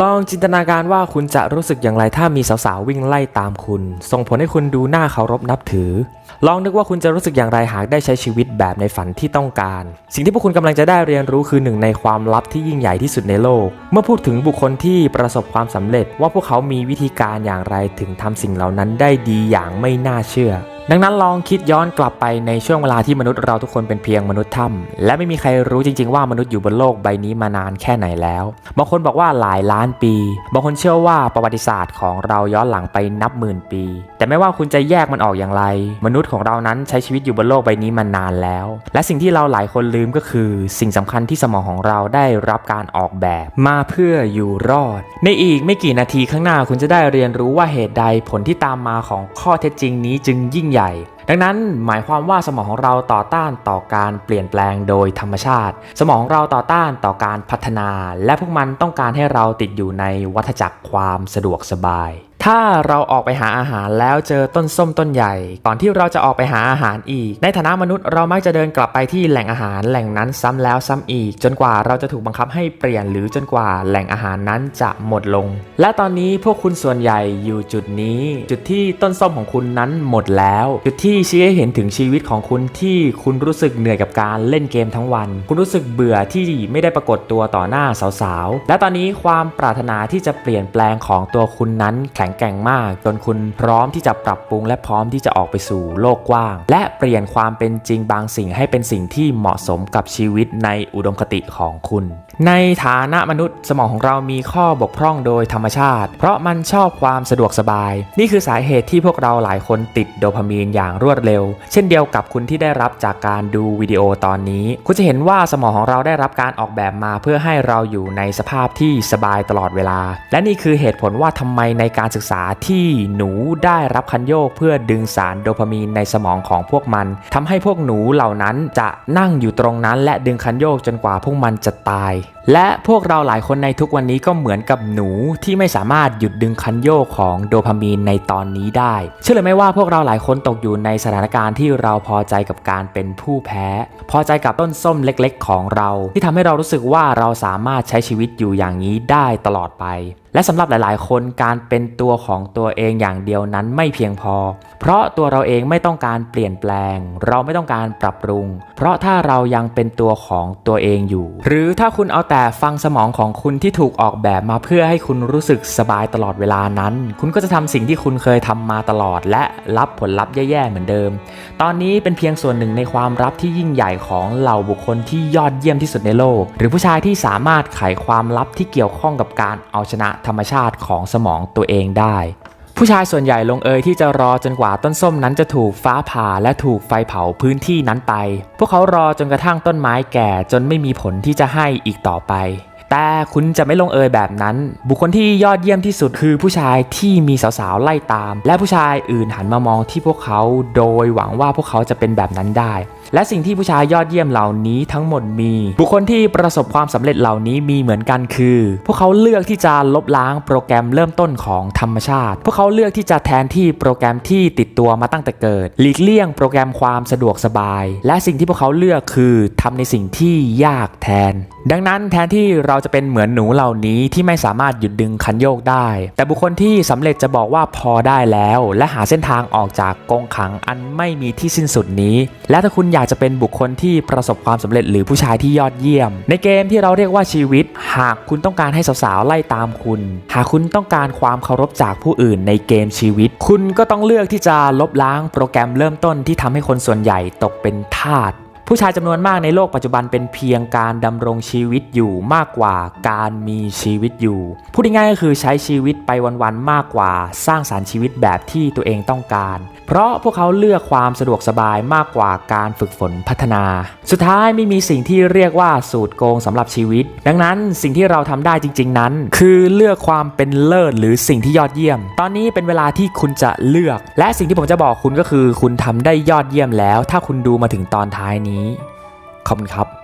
ลองจินตนาการว่าคุณจะรู้สึกอย่างไรถ้ามีสาวๆวิ่งไล่ตามคุณ ส่งผลให้คุณดูน่าเคารพนับถือ ลองนึกว่าคุณจะรู้สึกอย่างไรหากได้ใช้ชีวิตแบบในฝันที่ต้องการ สิ่งที่พวกคุณกำลังจะได้เรียนรู้คือหนึ่งในความลับที่ยิ่งใหญ่ที่สุดในโลก เมื่อพูดถึงบุคคลที่ประสบความสำเร็จ ว่าพวกเขามีวิธีการอย่างไรถึงทำสิ่งเหล่านั้นได้ดีอย่างไม่น่าเชื่อ ดังนั้นลองคิดย้อนกลับไปในช่วงเวลาที่มนุษย์เราทุกคนเป็นเพียงมนุษย์ถ้ำและไม่มีใครรู้จริง ๆ ว่ามนุษย์อยู่บนโลกใบนี้มานานแค่ไหนแล้วบางคนบอกว่าหลายล้านปีบางคนเชื่อว่าประวัติศาสตร์ของเราย้อนหลังไปนับหมื่นปี แต่ไม่ว่าคุณจะแยกมันออกอย่างไร มนุษย์ของเรานั้นใช้ชีวิตอยู่บนโลกใบนี้มานานแล้ว และสิ่งที่เราหลายคนลืมก็คือ สิ่งสำคัญที่สมองของเราได้รับการออกแบบ มาเพื่ออยู่รอด ในอีกไม่กี่นาทีข้างหน้าคุณจะได้เรียนรู้ว่าเหตุใดผลที่ตามมาของข้อเท็จจริงนี้จึงยิ่งใหญ่ดังนั้นหมายความว่าสมองของเราต่อต้านต่อการเปลี่ยนแปลงโดยธรรมชาติ สมองของเราต่อต้านต่อการพัฒนา และพวกมันต้องการให้เราติดอยู่ในวัฏจักรความสะดวกสบาย ถ้าเราออกไปหาอาหารแล้วเจอต้นส้มต้นใหญ่ ก่อนที่เราจะออกไปหาอาหารอีก ในฐานะมนุษย์เรามักจะเดินกลับไปที่แหล่งอาหารแหล่งนั้นซ้ำแล้วซ้ำอีก จนกว่าเราจะถูกบังคับให้เปลี่ยนหรือจนกว่าแหล่งอาหารนั้นจะหมดลง และตอนนี้พวกคุณส่วนใหญ่อยู่จุดนี้ จุดที่ต้นส้มของคุณนั้นหมดแล้ว จุดที่ชี้ให้เห็นถึงชีวิตของคุณที่คุณรู้สึกเหนื่อยกับการเล่นเกมทั้งวัน คุณรู้สึกเบื่อที่ไม่ได้ปรากฏตัวต่อหน้าสาวๆ และตอนนี้ความปรารถนาที่จะเปลี่ยนแปลงของตัวคุณนั้นแข็งแกร่งมาก จนคุณพร้อมที่จะปรับปรุง และพร้อมที่จะออกไปสู่โลกกว้าง และเปลี่ยนความเป็นจริงบางสิ่งให้เป็นสิ่งที่เหมาะสมกับชีวิตในอุดมคติของคุณ ในฐานะมนุษย์สมองของเรามีข้อบกพร่องโดยธรรมชาติ เพราะมันชอบความสะดวกสบาย นี่คือสาเหตุที่พวกเราหลายคนติดโดพามีนอย่างรวดเร็ว เช่นเดียวกับคุณที่ได้รับจากการดูวิดีโอตอนนี้ คุณจะเห็นว่าสมองของเราได้รับการออกแบบมาเพื่อให้เราอยู่ในสภาพที่สบายตลอดเวลา และนี่คือเหตุผลว่าทำไมในการศึกษาที่หนูได้รับคันโยกเพื่อดึงสารโดพามีนในสมองของพวกมันทำให้พวกหนูเหล่านั้นจะนั่งอยู่ตรงนั้นและดึงคันโยกจนกว่าพวกมันจะตาย และพวกเราหลายคนในทุกวันนี้ก็เหมือนกับหนูที่ไม่สามารถหยุดดึงคันโยกของโดพามีนในตอนนี้ได้ เชื่อเลยไหมว่าพวกเราหลายคนตกอยู่ในสถานการณ์ที่เราพอใจกับการเป็นผู้แพ้ พอใจกับต้นส้มเล็กๆ ของเรา ที่ทำให้เรารู้สึกว่าเราสามารถใช้ชีวิตอยู่อย่างนี้ได้ตลอดไปและสำหรับหลาย ๆ คนการเป็นตัวของตัวเองอย่างเดียวนั้นไม่เพียงพอ เพราะตัวเราเองไม่ต้องการเปลี่ยนแปลง เราไม่ต้องการปรับปรุง เพราะถ้าเรายังเป็นตัวของตัวเองอยู่ หรือถ้าคุณเอาแต่แต่ฟังสมองของคุณที่ถูกออกแบบมาเพื่อให้คุณรู้สึกสบายตลอดเวลานั้น คุณก็จะทำสิ่งที่คุณเคยทำมาตลอด และรับผลลัพธ์แย่ๆเหมือนเดิม ตอนนี้เป็นเพียงส่วนหนึ่งในความลับที่ยิ่งใหญ่ของเหล่าบุคคลที่ยอดเยี่ยมที่สุดในโลก หรือผู้ชายที่สามารถไขความลับที่เกี่ยวข้องกับการเอาชนะธรรมชาติของสมองตัวเองได้ ผู้ชายส่วนใหญ่ลงเอยที่จะรอจนกว่าต้นส้มนั้นจะถูกฟ้าผ่าและถูกไฟเผาพื้นที่นั้นไป พวกเขารอจนกระทั่งต้นไม้แก่จนไม่มีผลที่จะให้อีกต่อไป แต่คุณจะไม่ลงเอยแบบนั้น บุคคลที่ยอดเยี่ยมที่สุดคือผู้ชายที่มีสาวๆ ไล่ตาม และผู้ชายอื่นหันมามองที่พวกเขา โดยหวังว่าพวกเขาจะเป็นแบบนั้นได้ และสิ่งที่ผู้ชายยอดเยี่ยมเหล่านี้ทั้งหมดมี บุคคลที่ประสบความสำเร็จเหล่านี้มีเหมือนกันคือ พวกเขาเลือกที่จะลบล้างโปรแกรมเริ่มต้นของธรรมชาติ พวกเขาเลือกที่จะแทนที่โปรแกรมที่ติดตัวมาตั้งแต่เกิด หลีกเลี่ยงโปรแกรมความสะดวกสบาย และสิ่งที่พวกเขาเลือกคือทำในสิ่งที่ยากแทน ดังนั้นแทนที่เราจะเป็นเหมือนหนูเหล่านี้ที่ไม่สามารถหยุดดึงคันโยกได้ แต่บุคคลที่สำเร็จจะบอกว่าพอได้แล้ว และหาเส้นทางออกจากกรงขังอันไม่มีที่สิ้นสุดนี้ และถ้าคุณอยากจะเป็นบุคคลที่ประสบความสำเร็จหรือผู้ชายที่ยอดเยี่ยม ในเกมที่เราเรียกว่าชีวิต หากคุณต้องการให้สาวๆไล่ตามคุณ หากคุณต้องการความเคารพจากผู้อื่นในเกมชีวิต คุณก็ต้องเลือกที่จะลบล้างโปรแกรมเริ่มต้นที่ทำให้คนส่วนใหญ่ตกเป็นทาส ผู้ชายจำนวนมากในโลกปัจจุบันเป็นเพียงการดำรงชีวิตอยู่มากกว่าการมีชีวิตอยู่ พูดง่ายๆก็คือใช้ชีวิตไปวันๆมากกว่า สร้างสารรค์ชีวิตแบบที่ตัวเองต้องการ เพราะพวกเขาเลือกความสะดวกสบายมากกว่าการฝึกฝนพัฒนา สุดท้ายไม่มีสิ่งที่เรียกว่าสูตรโกงสำหรับชีวิต ดังนั้นสิ่งที่เราทำได้จริง ๆนั้น คือเลือกความเป็นเลิศหรือสิ่งที่ยอดเยี่ยม ตอนนี้เป็นเวลาที่คุณจะเลือก และสิ่งที่ผมจะบอกคุณก็คือ คุณทำได้ยอดเยี่ยมแล้ว ถ้าคุณดูมาถึงตอนท้ายนี้นี้ ขอบคุณครับ